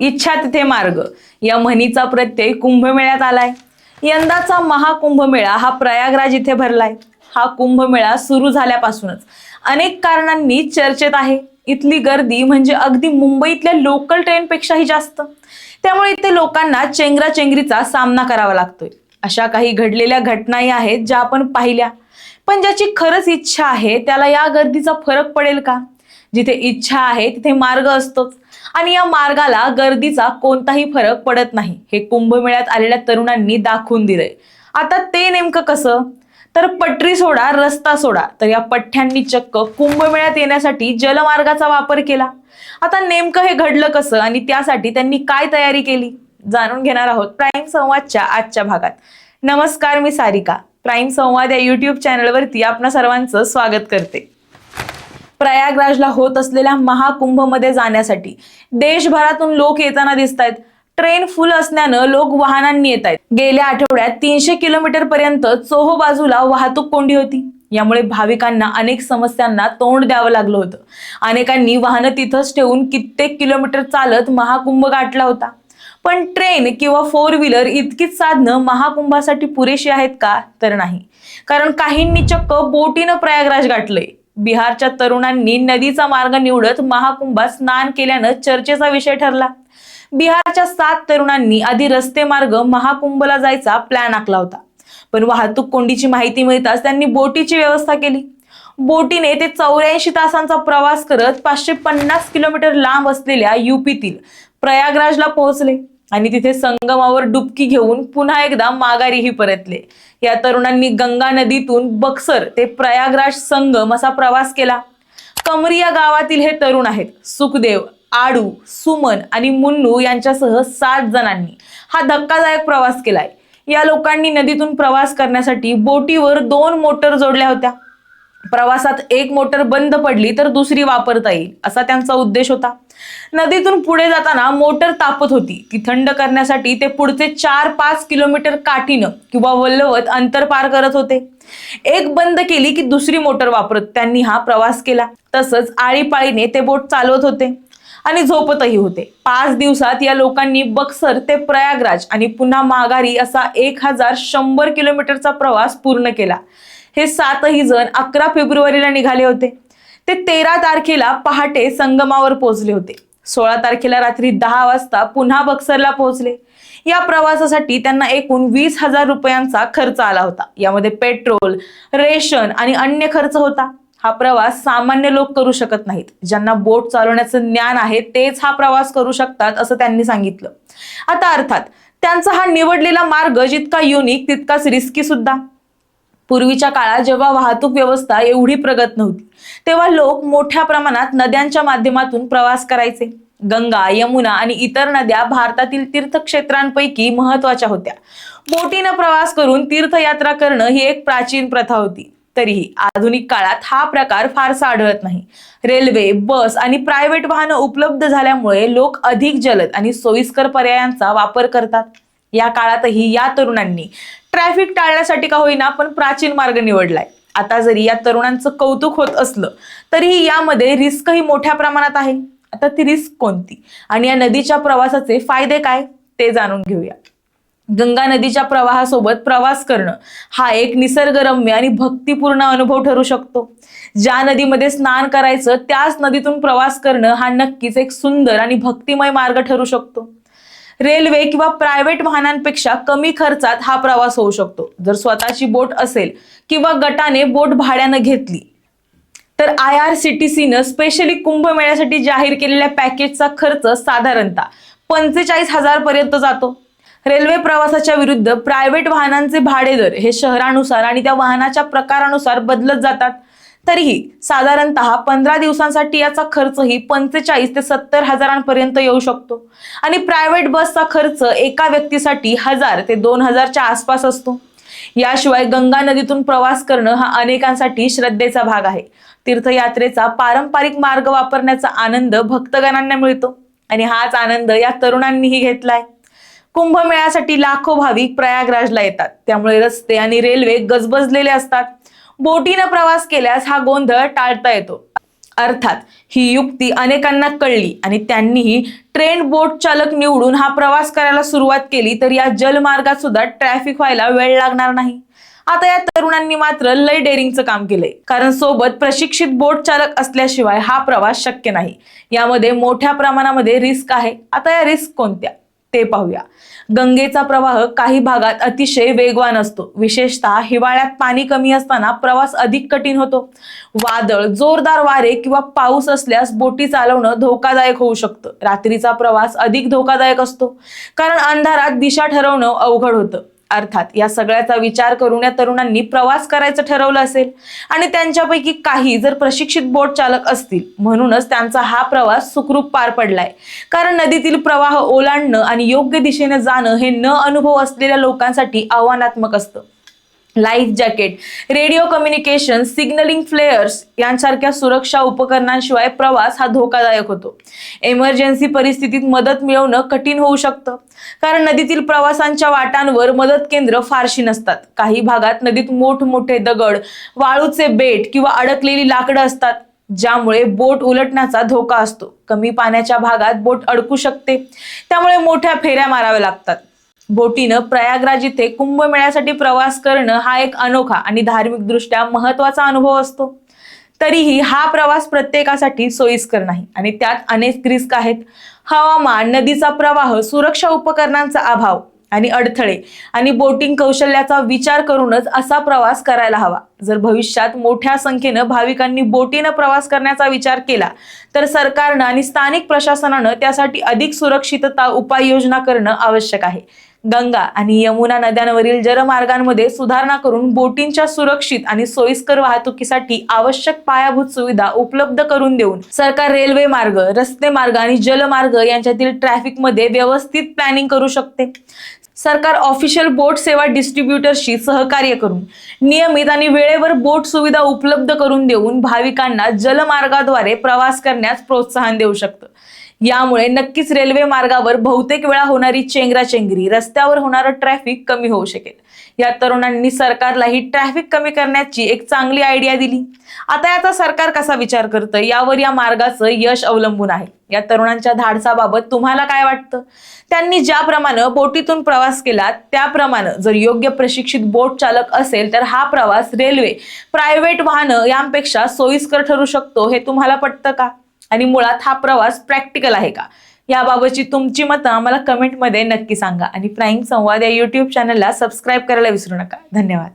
इच्छा तिथे मार्ग. या म्हणीचा प्रत्यय कुंभमेळ्यात आलाय. यंदाचा महाकुंभमेळा हा प्रयागराज इथे भरलाय. हा कुंभमेळा सुरू झाल्यापासूनच. अनेक कारणांनी चर्चेत आहे. इथली गर्दी म्हणजे अगदी मुंबईतल्या लोकल ट्रेनपेक्षाही जास्त. त्यामुळे इथे लोकांना चेंगराचेंगरीचा सामना करावा लागतोय. अशा काही घडलेल्या घटनाही आहेत ज्या आपण पाहिल्या. पण ज्याची खरंच इच्छा आहे त्याला या गर्दीचा फरक पडेल का? जिथे इच्छा आहे तिथे मार्ग असतोच. आणि या मार्गाला गर्दीचा कोणताही फरक पडत नाही. हे कुंभमेळ्यात आलेल्या तरुणांनी दाखवून दिलंय. आता ते नेमकं कसं? तर पटरी सोडा रस्ता सोडा. तर या पठ्ठ्यांनी चक्क कुंभमेळ्यात येण्यासाठी जलमार्गाचा वापर केला. आता नेमकं हे घडलं कसं आणि त्यासाठी त्यांनी काय तयारी केली? जाणून घेणार आहोत प्राईम संवादच्या आजच्या भागात. नमस्कार मी सारिका. प्राईम संवाद या युट्यूब चॅनलवरती आपणा सर्वांचं स्वागत करते. प्रयागराजला होत असलेल्या महाकुंभमध्ये जाण्यासाठी. देशभरातून लोक येताना दिसत आहेत ट्रेन फुल असल्यानं लोक वाहनांनी येत आहेत गेल्या आठवड्यात तीनशे किलोमीटर पर्यंत चोहो बाजूला वाहतूक कोंडी होती. यामुळे भाविकांना अनेक समस्यांना तोंड द्यावं लागलं होतं. अनेकांनी वाहनं तिथंच ठेवून कित्येक किलोमीटर चालत महाकुंभ गाठला होता. पण ट्रेन किंवा फोर व्हीलर इतकीच साधनं महाकुंभासाठी पुरेशी आहेत का? तर नाही. कारण काहींनी चक्क बोटीनं प्रयागराज गाठलंय. बिहारच्या तरुणांनी नदीचा मार्ग निवडत महाकुंभात स्नान केल्यानं चर्चेचा विषय ठरला. बिहारच्या सात तरुणांनी आधी रस्ते मार्ग महाकुंभला जायचा प्लॅन आखला होता. पण वाहतूक कोंडीची माहिती मिळताच त्यांनी बोटीची व्यवस्था केली. बोटीने ते चौऱ्याऐंशी तासांचा प्रवास करत पाचशे पन्नास किलोमीटर लांब असलेल्या युपीतील प्रयागराजला पोहोचले. आणि तिथे संगमावर डुबकी घेऊन पुन्हा एकदा माघारीही परतले. या तरुणांनी गंगा नदीतून बक्सर ते प्रयागराज संगम असा प्रवास केला. कमरी या गावातील हे तरुण आहेत. सुखदेव आडू सुमन आणि मुन्नू यांच्यासह सात जणांनी हा धक्कादायक प्रवास केलाय. या लोकांनी नदीतून प्रवास करण्यासाठी बोटीवर दोन मोटर जोडल्या होत्या. प्रवासात एक मोटर बंद पडली तर दुसरी वापरता येईल असा त्यांचा उद्देश होता. नदीतून पुढे जाताना मोटर तापत होती. ती थंड करण्यासाठी ते पुढचे चार पाच किलोमीटर काठीनं किंवा वल्लवत अंतर पार करत होते. एक बंद केली की दुसरी मोटर वापरत त्यांनी हा प्रवास केला. तसंच आळीपाळीने ते बोट चालवत होते आणि झोपतही होते. पाच दिवसात या लोकांनी बक्सर ते प्रयागराज आणि पुन्हा माघारी असा एक हजार शंभर किलोमीटरचा प्रवास पूर्ण केला. हे सातही जण अकरा फेब्रुवारीला निघाले होते. ते तेरा तारखेला पहाटे संगमावर पोहोचले होते. सोळा तारखेला रात्री दहा वाजता पुन्हा बक्सरला पोहोचले. या प्रवासासाठी त्यांना एकूण वीस हजार रुपयांचा खर्च आला होता. यामध्ये पेट्रोल रेशन आणि अन्य खर्च होता. हा प्रवास सामान्य लोक करू शकत नाहीत. ज्यांना बोट चालवण्याचं ज्ञान आहे तेच हा प्रवास करू शकतात असं त्यांनी सांगितलं. आता अर्थात त्यांचा हा निवडलेला मार्ग जितका युनिक तितकाच रिस्की सुद्धा. पूर्वीच्या काळात जेव्हा वाहतूक व्यवस्था एवढी प्रगत नव्हती तेव्हा लोक मोठ्या प्रमाणात नद्यांच्या माध्यमातून प्रवास करायचे. गंगा यमुना आणि इतर नद्या भारतातील तीर्थक्षेत्रांपैकी महत्त्वाच्या होत्या. बोटीनं प्रवास करून तीर्थयात्रा करणं ही एक प्राचीन प्रथा होती. तरीही आधुनिक काळात हा प्रकार फारसा आढळत नाही. रेल्वे बस आणि प्रायव्हेट वाहनं उपलब्ध झाल्यामुळे लोक अधिक जलद आणि सोयीस्कर पर्यायांचा वापर करतात. या काळातही या तरुणांनी ट्रॅफिक टाळण्यासाठी का होईना पण प्राचीन मार्ग निवडलाय. आता जरी या तरुणांचं कौतुक होत असलं तरीही यामध्ये रिस्कही मोठ्या प्रमाणात आहे. आता ती रिस्क कोणती? आणि या नदीच्या प्रवासाचे फायदे काय? ते जाणून घेऊया. गंगा नदीच्या प्रवाहासोबत प्रवास करणं हा एक निसर्गरम्य आणि भक्तिपूर्ण अनुभव ठरू शकतो. ज्या नदीमध्ये स्नान करायचं त्याच नदीतून प्रवास करणं हा नक्कीच एक सुंदर आणि भक्तिमय मार्ग ठरू शकतो. रेल्वे किंवा प्रायव्हेट वाहनांपेक्षा कमी खर्चात हा प्रवास होऊ शकतो. जर स्वतःची बोट असेल किंवा गटाने बोट भाड्यानं घेतली तर आय आर सी टी सीनं स्पेशली कुंभमेळ्यासाठी जाहीर केलेल्या पॅकेजचा खर्च साधारणतः पंचेचाळीस हजार पर्यंत जातो. रेल्वे प्रवासाच्या विरुद्ध प्रायव्हेट वाहनांचे भाडे दर हे शहरानुसार आणि त्या वाहनाच्या प्रकारानुसार बदलत जातात. तरीही साधारणतः पंधरा दिवसांसाठी याचा खर्चही पंचेचाळीस ते सत्तर हजारांपर्यंत येऊ शकतो. आणि प्रायव्हेट बसचा खर्च एका व्यक्तीसाठी हजार ते दोन हजारच्या आसपास असतो. याशिवाय गंगा नदीतून प्रवास करणं हा अनेकांसाठी श्रद्धेचा भाग आहे. तीर्थयात्रेचा पारंपरिक मार्ग वापरण्याचा आनंद भक्तगणांना मिळतो. आणि हाच आनंद या तरुणांनीही घेतलाय. कुंभमेळ्यासाठी लाखो भाविक प्रयागराजला येतात. त्यामुळे रस्ते आणि रेल्वे गजबजलेले असतात. बोटीनं प्रवास केल्यास हा गोंधळ टाळता येतो. अर्थात ही युक्ती अनेकांना कळली आणि त्यांनीही ट्रेन बोट चालक निवडून हा प्रवास करायला सुरुवात केली तर या जलमार्गात सुद्धा ट्रॅफिक व्हायला वेळ लागणार नाही. आता या तरुणांनी मात्र लय डेअरिंगचं काम केलंय. कारण सोबत प्रशिक्षित बोट चालक असल्याशिवाय हा प्रवास शक्य नाही. यामध्ये मोठ्या प्रमाणामध्ये रिस्क आहे. आता या रिस्क कोणत्या? ते पाहूया. गंगेचा प्रवाह काही भागात अतिशय वेगवान असतो. विशेषतः हिवाळ्यात पाणी कमी असताना प्रवास अधिक कठीण होतो. वादळ जोरदार वारे किंवा पाऊस असल्यास बोटी चालवणं धोकादायक होऊ शकतं. रात्रीचा प्रवास अधिक धोकादायक असतो. कारण अंधारात दिशा ठरवणं अवघड होतं. अर्थात या सगळ्याचा विचार करून या तरुणांनी प्रवास करायचं ठरवलं असेल. आणि त्यांच्यापैकी काही जर प्रशिक्षित बोट चालक असतील म्हणूनच त्यांचा हा प्रवास सुखरूप पार पडलाय. कारण नदीतील प्रवाह ओलांडणं आणि योग्य दिशेने जाणं हे न अनुभव असलेल्या लोकांसाठी आव्हानात्मक असतं. Life jacket radio communication signalling flares यांसारख्या सुरक्षा उपकरणांशिवाय प्रवास हा धोकादायक होतो. एमर्जन्सी परिस्थितीत मदत मिळवणं कठीण होऊ शकतं. कारण नदीतील प्रवासांच्या वाटांवर मदत केंद्र फारशी नसतात. काही भागात नदीत मोठमोठे दगड वाळूचे बेट किंवा अडकलेली लाकडं असतात ज्यामुळे बोट उलटण्याचा धोका असतो. कमी पाण्याच्या भागात बोट अडकू शकते. त्यामुळे मोठ्या फेऱ्या माराव्या लागतात. बोटीनं प्रयागराज इथे कुंभमेळ्यासाठी प्रवास करणं हा एक अनोखा आणि धार्मिक दृष्ट्या महत्त्वाचा अनुभव असतो. तरीही हा प्रवास प्रत्येकासाठी सोयीस्कर नाही आणि त्यात अनेक रिस्क आहेत. हवामान नदीचा प्रवाह सुरक्षा उपकरणांचा अभाव आणि अडथळे आणि बोटिंग कौशल्याचा विचार करूनच असा प्रवास करायला हवा. जर भविष्यात मोठ्या संख्येनं भाविकांनी बोटीनं प्रवास करण्याचा विचार केला तर सरकारनं आणि स्थानिक प्रशासनानं त्यासाठी अधिक सुरक्षितता उपाययोजना करणं आवश्यक आहे. गंगा आणि यमुना नद्यांवरील जलमार्गांमध्ये सुधारणा करून बोटींच्या सुरक्षित आणि सोयीस्कर वाहतुकीसाठी आवश्यक पायाभूत सुविधा उपलब्ध करून देऊन सरकार रेल्वे मार्ग रस्ते मार्ग आणि जलमार्ग यांच्यातील ट्रॅफिकमध्ये व्यवस्थित प्लॅनिंग करू शकते. सरकार ऑफिशियल बोट सेवा डिस्ट्रीब्युटरशी सहकार्य करून नियमित आणि वेळेवर बोट सुविधा उपलब्ध करून देऊन भाविकांना जलमार्गाद्वारे प्रवास करण्यास प्रोत्साहन देऊ शकतं. यामुळे नक्कीच रेल्वे मार्गावर बहुतेक वेळा होणारी चेंगराचेंगरी रस्त्यावर होणारं ट्रॅफिक कमी होऊ शकेल. या तरुणांनी सरकारला ही ट्रॅफिक कमी करण्याची एक चांगली आयडिया दिली. आता याचा सरकार कसा विचार करतं? यावर या मार्गाचं यश अवलंबून आहे. या तरुणांच्या धाडसाबाबत तुम्हाला काय वाटतं? त्यांनी ज्याप्रमाणे बोटीतून प्रवास केला त्याप्रमाणे जर योग्य प्रशिक्षित बोट चालक असेल तर हा प्रवास रेल्वे प्रायव्हेट वाहनं यांपेक्षा सोयीस्कर ठरू शकतो हे तुम्हाला पटतं का? आणि मुळात हा प्रवास प्रॅक्टिकल आहे का? याबाबतची तुमची मतं आम्हाला कमेंटमध्ये नक्की सांगा. आणि प्राईम संवाद या युट्यूब चॅनलला सबस्क्राईब करायला विसरू नका. धन्यवाद.